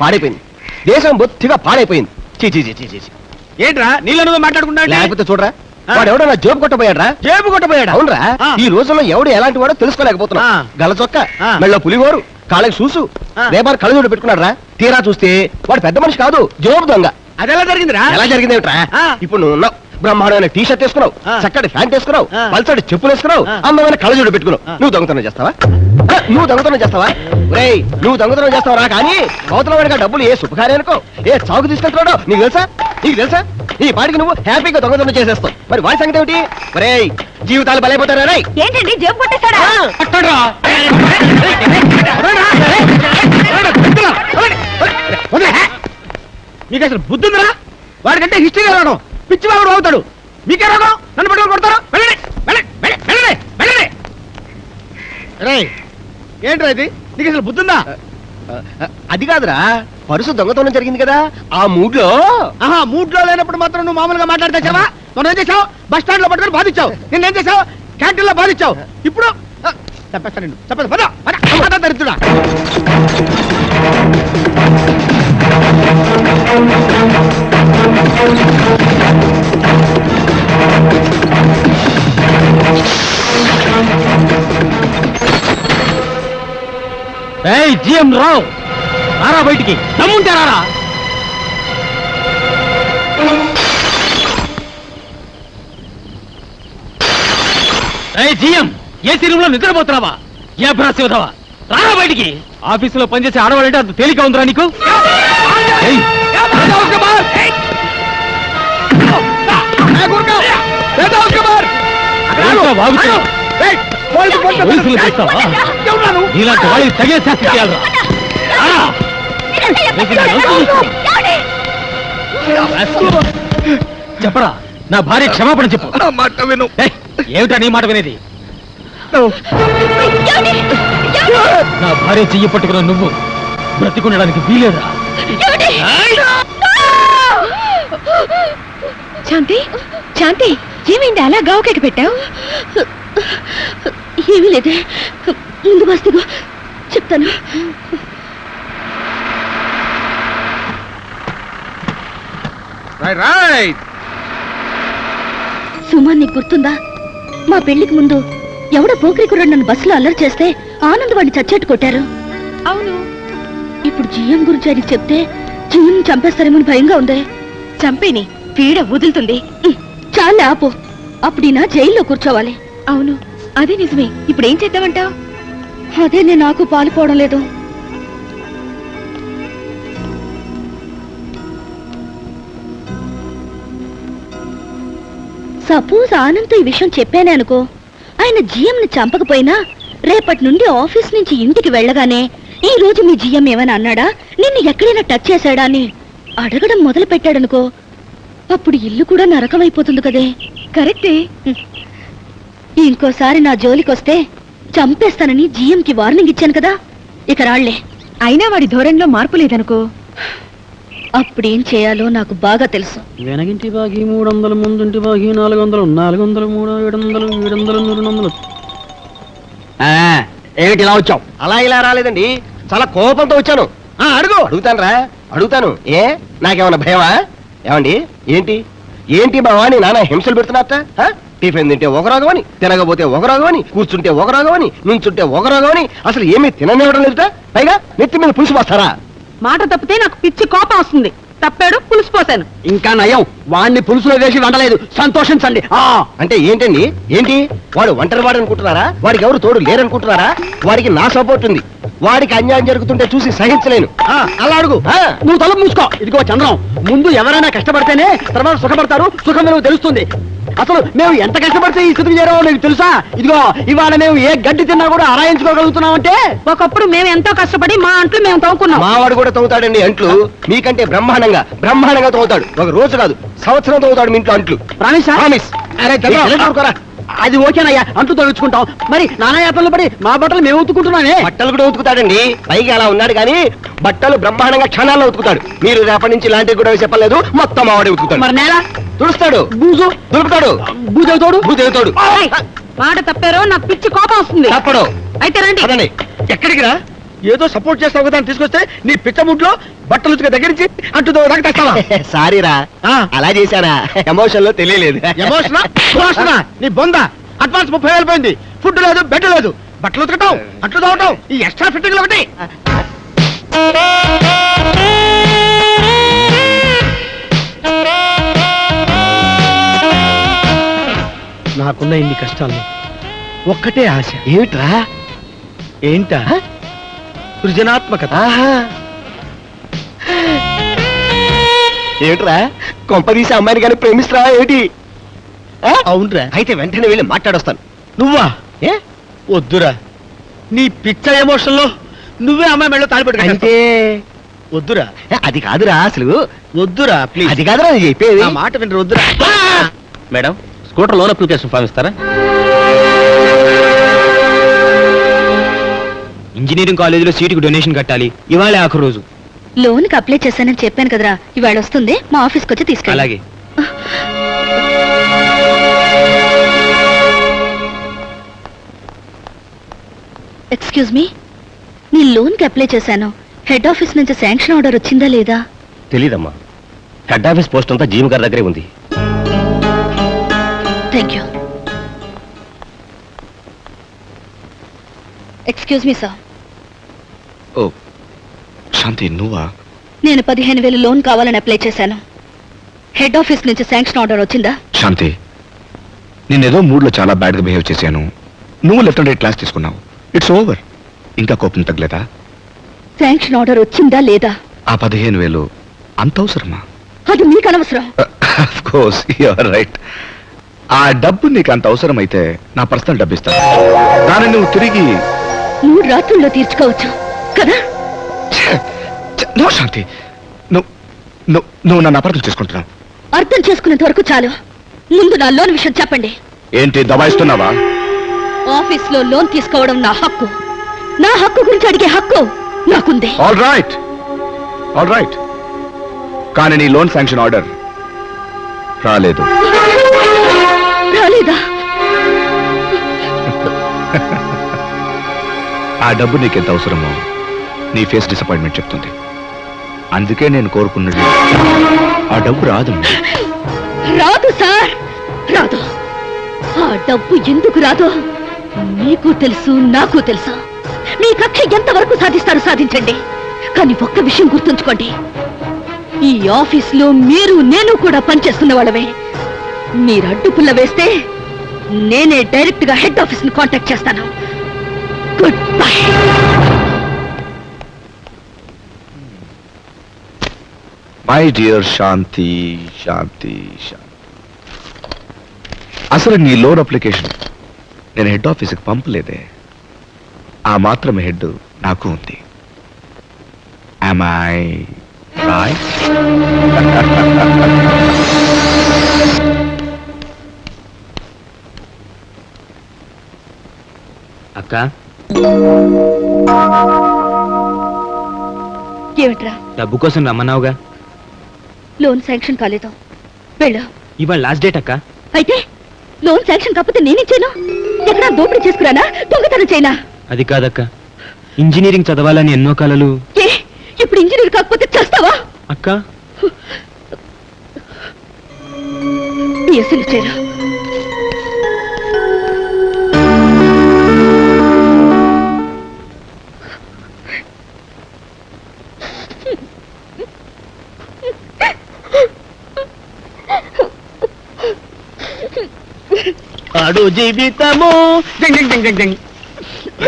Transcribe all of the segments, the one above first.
పాడైపోయింది దేశం బొత్తిగా పాడైపోయింది చీచి చీచి చీచి ఏంట్రా నీళ్ళను మాట్లాడుకుంటా లేకపోతే చూడరా వాడెవడో నా జేబు కొట్టబోయాడ్రా జేబు కొట్టబోయాడు అవునరా ఈ రోజుల్లో ఎవడు ఎలాంటి వాడో తెలుసుకోలేకపోతున్నా గల చొక్క మెళ్ళ పులిగోరు కాళ్ళకి చూసు రేపారు కళ్ళు చూడు పెట్టుకున్నాడ్రా తీరా చూస్తే వాడు పెద్ద మనిషి కాదు జోబు దొంగ అది ఎలా జరిగింది ఇప్పుడు నువ్వు ఉన్నావు బ్రహ్మాండమైన టీ షర్ట్ వేసుకున్నావు ఆ. చక్కటి ప్యాంట్ వేసుకున్నావు. పల్సటి చెప్పులు వేసుకున్నావు. అందమైన కళ్ళజోడు పెట్టుకున్నావు. నువ్వు దొంగతనం చేస్తావా నువ్వు దొంగతనం చేస్తావా నువ్వు దొంగతనం చేస్తావరా కానీ అవతల వాడిగా డబ్బులు ఏ శుభకార్యానికో ఏ చావుకు తీసుకెళ్తున్నాడో నీకు తెలుసా నీకు తెలుసా ఈ పాటికి నువ్వు హ్యాపీగా దొంగతనం చేసేస్తావు మరి వాడి సంగతి ఏమిటి రేయ్ జీవితాలు బలైపోతారా ఏంటండి జేబు. మీకు అసలు బుద్ధి ఉందిరా వాడికంటే హిస్టరీ రావడం పిచ్చి అవుతాడు. మీకే రోగం? నన్ను పట్టుకొని కొడతారు? వెళ్ళండి వెళ్ళండి వెళ్ళండి, వెళ్ళండి ఏంట్రా ఇది? నీకు అసలు బుద్ధి ఉందా ఆ, అది కాదురా. పరుసు దొంగతనం జరిగింది కదా. ఆ మూడ్లో ఆహా మూడ్లో లేనప్పుడు మాత్రం నువ్వు మామూలుగా మాట్లాడతావా మనం ఏం చేసావు బస్ స్టాండ్లో పట్టుకొని బాధించావు. నేను ఏం చేసావు క్యాంటీన్లో బాధించావు. ఇప్పుడు? ఆ, చంపేస్తాను నిన్ను. చంపేస్తా. పద పద. పద దరిద్రుడా. జిఎం రావు. రారా బయటికి. దమ్ముంటే రారా. జిఎం ఏసీ రూమ్లో నిద్రపోతున్నావా? ఏ భ్రాసివతావా రారా బయటికి. ఆఫీసులో పనిచేసే ఆడవాడంటే అంత తేలిక ఉందిరా నీకు? వాగుతున్నావ్? పోలీసులు తెస్తావా? నీలాంటి వాడికి తగిన శాస్తి చేయాలరా రారా. చెప్పరా నా భార్య క్షమాపణ చెప్పు. మాట విను. ఏమిటా నీ మాట వినేది? నా భార్య చెయ్యి పట్టుకున్న నువ్వు బ్రతికుండడానికి వీలేదా? శాంతి శాంతి ఏమైంది? అలా గావుకెక్కి పెట్టావు? ఏమీ లేదే. ముందు వస్తుగు చెప్తాను. సుమా నీకు గుర్తుందా? మా పెళ్ళికి ముందు ఎవడో పోకిరి కుర్రాడు నన్ను బస్సులో అల్లరి చేస్తే ఆనంద్ వాడిని చచ్చేట్టు కొట్టారు. అవును. ఇప్పుడు జిఎం గురించి ఆయనకి చెప్తే జిఎం చంపేస్తారేమో భయంగా ఉంది. చంపేని. పీడ వదులుతుంది చాలా ఆపు. అప్పుడు ఈయన జైల్లో కూర్చోవాలి. అవును. అదే నిజమే. ఇప్పుడు ఏం చేద్దామంటావు అదే నేను నాకు పాలుపోవడం లేదు. సపోజ్ ఆనంద్తో ఈ విషయం చెప్పానే అనుకో. ఆయన జిఎంని చంపకపోయినా రేపటి నుండి ఆఫీస్ నుంచి ఇంటికి వెళ్ళగానే ఈ రోజు మీ జిఎం ఏమైనా అన్నాడా? నిన్ను ఎక్కడైనా టచ్ చేశాడా అని అడగడం మొదలు పెట్టాడనుకో అప్పుడు ఇల్లు కూడా నరకమైపోతుంది కదే. కరెక్టే. ఇంకోసారి నా జోలికొస్తే చంపేస్తానని జిఎంకి వార్నింగ్ ఇచ్చాను కదా. ఇక రాళ్ళే. అయినా వాడి ధోరణిలో మార్పు లేదనుకో. అప్పుడేం చేయాలో నాకు బాగా తెలుసు. వెనగింటి బాగి మూడు వందలు ముందుంటి బాగి నాలుగు వందలు నాలుగు వందలు మూడు ఏడు వందలు ఏడు వందలు నూరు వందలు ఏమిటి ఇలా వచ్చావు? అలా ఇలా రాలేదండి. చాలా కోపంతో వచ్చాను. ఆ, అడుగు. అడుగుతాను రా అడుగుతాను. ఏ? నాకేమన్నా భయమా? ఏమండి? ఏంటి? ఏంటి బావా? నీ నాన్న హింసలు పెడుతున్నట్ట హ? టిఫిన్ తింటే ఒక అని తినకపోతే ఒక అని కూర్చుంటే ఒక అని నుంచుంటే ఒక అని అసలు ఏమీ తిననివ్వడం లేదుట పైగా నెత్తి మీద పులుసు పోస్తారా? మాట తప్పితే నాకు పిచ్చి కోపం వస్తుంది. తప్పాడు పులుసు పోసాను ఇంకా నయం. వాడిని పులుసులో వేసి వండలేదు. సంతోషించండి. ఆ! అంటే ఏంటండి? ఏంటి? వాడు ఒంటరి వాడు అనుకుంటున్నారా వాడికి ఎవరు తోడు లేరనుకుంటున్నారా? వాడికి నా సపోర్ట్ ఉంది. వాడికి అన్యాయం జరుగుతుంటే చూసి సహించలేను. ఆ, అలా అడుగు. ఆ. నువ్వు తల మూసుకో. ఇదిగో చంద్రం. ముందు ఎవరైనా కష్టపడితేనే తర్వాత సుఖపడతారు. సుఖం తెలుస్తుంది. అసలు మేము ఎంత కష్టపడితే ఈ స్థితికి చేరామో నీకు తెలుసా? ఇదిగో ఇవాళ మేము ఏ గడ్డి తిన్నా కూడా ఆరాయించుకోగలుగుతున్నామంటే? ఒకప్పుడు మేము ఎంతో కష్టపడి మా అంట్లు మేము తవ్వుకున్నాం. మావాడు కూడా తవ్వుతాడండి అంట్లు. మీకంటే బ్రహ్మాండంగా బ్రహ్మాండంగా తవ్వుతాడు. ఒక రోజు కాదు సంవత్సరం తవ్వుతాడు మీ ఇంట్లో అంట్లు. ప్రామిస్ ప్రామిస్ అరే. అది ఓకేనయ్యా అంటూ తొలగించుకుంటాం మరి నానా యాత్రలు పడి మా బట్టలు మేము ఉతుకుంటున్నానే బట్టలు కూడా ఉతుకుతాడండి. పైగా అలా ఉన్నాడు కానీ బట్టలు బ్రహ్మాండంగా క్షణాల్లో ఉతుకుతాడు. మీరు రేపటి నుంచి ఇలాంటివి కూడా చెప్పలేదు. మొత్తం మావాడే ఉతుకుతాడు. మరి నేల? తుడుస్తాడు. బూజు? దులుపుతాడు. బూజవుతాడు భూదేవుతాడు మాట తప్పారో? నాకు పిచ్చి కోపం వస్తుంది. తప్పడు. అయితే రండి. ఎక్కడికి రా? ఏదో సపోర్ట్ చేస్తావు కదా అని తీసుకొస్తే నీ పిచ్చ ముట్లో బట్టలు ఉతికే దగ్గర నుంచి అంటూ దాకా తెస్తావా? సారీరా ఆ. అలా చేశానా? ఎమోషన్లో తెలియలేదు. ఎమోషనా ఎమోషనా నీ బొంద. అడ్వాన్స్ ముప్పై వేలు పోయింది. ఫుడ్ లేదు బెడ్ లేదు. బట్టలు ఉతకటం అంట్లు తోవటం ఈ ఎక్స్ట్రా ఫిట్టింగ్ ఒకటి. నాకున్న ఇన్ని కష్టాలు. ఒక్కటే ఆశ. ఏమిట్రా? ఏంటా? సృజనాత్మకత. ఏమిట్రా కొంపదీసి అమ్మాయిని కానీ ప్రేమిస్తురా ఏమిటి? అవునరా. అయితే వెంటనే వెళ్ళి మాట్లాడొస్తాను. నువ్వా? ఏ? వద్దురా. నీ పిచ్చ ఎమోషన్లో నువ్వే అమ్మాయి మెళ్ళో తాడిపెట్టు అంటే? వద్దురా. అది కాదురా అసలు. వద్దురా ప్లీజ్ అది కాదురా నేను చెప్పేది. నా మాట వినరు వద్దురా. Madam scooter loan application form ఇస్తారా? ఇంజనీరింగ్ కాలేజీలో సీటుకు డొనేషన్ కట్టాలి. ఇవాళ ఆఖరు రోజు. లోన్కి అప్లై చేశానని చెప్పాను కదరా. ఇవాళ వస్తుంది మా ఆఫీస్కి వచ్చి తీసుకెళ్ళి. అలాగే. ఎక్స్క్యూజ్ మీ నేను లోన్కి అప్లై చేశాను. హెడ్ ఆఫీస్ నుంచి శాంక్షన్ ఆర్డర్ వచ్చిందా లేదా? తెలీదమ్మా. హెడ్ ఆఫీస్ పోస్ట్ అంతా జీవి గారి దగ్గరే ఉంది. Thank you excuse me sir ఓ శాంతి నువ్వా? నేను పదిహేను వేలు లోన్ కావాలని అప్లై చేశాను. హెడ్ ఆఫీస్ నుంచి శాంక్షన్ ఆర్డర్ వచ్చిందా? శాంతి నేనేదో మూడ్లో చాలా బ్యాడ్గా బిహేవ్ చేశాను. నువ్వు లెఫ్ట్ అండ్ రైట్ క్లాస్ తీసుకున్నావు. ఇట్స్ ఓవర్ ఇంకా కోపం తగ్గలేదా? శాంక్షన్ ఆర్డర్ వచ్చిందా లేదా? ఆ పదిహేను వేలు అంత అవసరమా? అది మీకు అనవసరం. కోర్స్ యూఆర్ రైట్ ఆ డబ్బు నీకు అంత అవసరం అయితే నా పర్సనల్ డబ్బు ఇస్తాను. దాన్ని నువ్వు తిరిగి మూడు రాత్రుల్లో తీర్చుకోవచ్చు. కదా? నో శాంతి. నువ్వు నన్ను అపార్థం చేసుకుంటున్నావు. అర్థం చేసుకునేంత వరకు చాలు. ముందు నా లోన్ విషయం చెప్పండి. ఏంటి దబాయిస్తున్నావా? ఆఫీస్లో లోన్ తీసుకోవడం నా హక్కు. నా హక్కు గురించి అడిగే హక్కు నాకుంది. ఆల్ రైట్ ఆల్ రైట్ కానీ నీ లోన్ శాంక్షన్ ఆర్డర్ రాలేదు. రాలేదా? ఆ డబ్బు నీకెంత అవసరమో నీ ఫేస్ డిసప్పాయింట్మెంట్ చెప్తుంది. అందుకే నేను కోరుకున్నది ఆ డబ్బు రాదు రాదు సార్. రాదు. ఆ డబ్బు ఎందుకు రాదు? మీకు తెలుసు నాకు తెలుసు? మీ కక్ష ఎంతవరకు సాధిస్తారు సాధించండి. కానీ ఒక్క విషయం గుర్తుంచుకోండి. ఈ ఆఫీస్లో మీరు నేను కూడా పనిచేస్తున్న వాళ్ళమే. మీరు అడ్డుపుల్ల వేస్తే నేనే డైరెక్ట్గా హెడ్ ఆఫీస్ని కాంటాక్ట్ చేస్తాను. Good bye my dear Shanti Shanti Shanti అసలు నీ లోన్ అప్లికేషన్ నేను హెడ్ ఆఫీస్కి పంపలేదే. ఆ మాత్రం హెడ్ నాకు ఉంది. ఐ అక్క? ఏమిట్రా? డబ్బు కోసం రమ్మన్నావుగా? లోన్ శాంక్షన్ కాలేదు. వెళ్ళు. ఇవాళ లాస్ట్ డేట్ అక్క. అయితే లోన్ శాంక్షన్ కాకపోతే నేనిచ్చాను? ఎక్కడా దోపిడీ చేసుకురానా? దొంగతనం చేయనా? అది కాదక్క. ఇంజనీరింగ్ చదవాలని ఎన్నో కలలు. ఏ ఇప్పుడు ఇంజనీర్ కాకపోతే చేస్తావా? అక్క. ఎస్ఎల్ చేరా అడు జీవితము. జంగ్ జంగ్ జంగ్ జంగ్ జంగ్.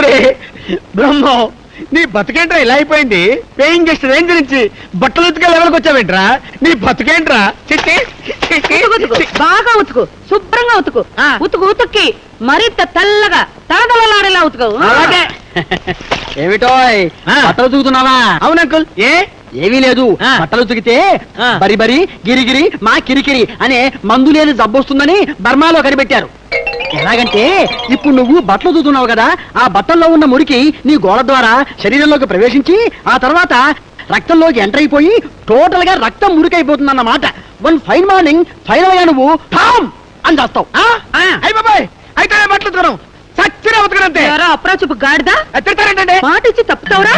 రే బ్రహ్మో నీ బతుకేంట్రా ఇలా అయిపోయింది? పేయింగ్ గెస్ట్ రేంజ్ నుంచి బట్టలు ఉతికే లెవెల్కి వచ్చావేంట్రా? నీ బతుకేంట్రా? చిట్టి. బాగా ఉతుకు శుభ్రంగా ఉతుకు. ఆ. ఉతుకు ఉతుక్కి మరింత తెల్లగా తడదలలాడేలా ఉతుకు. అలాగే. ఏమిటో ఆ. బట్టలు తూగుతున్నావా అవును అంకుల్. ఏ? ఏమీ లేదు. ఆ. బట్టలు ఉతికితే ఆ. బరి బరి గిరిగిరి మా కిరికిరి అనే మందు లేని జబ్బు వస్తుందని బర్మాలో కనిపెట్టారు. ఎలాగంటే ఇప్పుడు నువ్వు బట్టలు తూతున్నావు కదా ఆ బట్టల్లో ఉన్న మురికి నీ గోడ ద్వారా శరీరంలోకి ప్రవేశించి ఆ తర్వాత రక్తంలోకి ఎంటర్ అయిపోయి టోటల్గా రక్తం మురికైపోతుందన్నమాట. వన్ ఫైన్ మార్నింగ్ ఫైనల్గా నువ్వు ఠామ్ అని చేస్తావు. అయితే బట్టలు ఉతకను చచ్చినా ఉతకనంతే అప్రాచుపు గాడిదా? మాట ఇచ్చి తప్పుతావురా?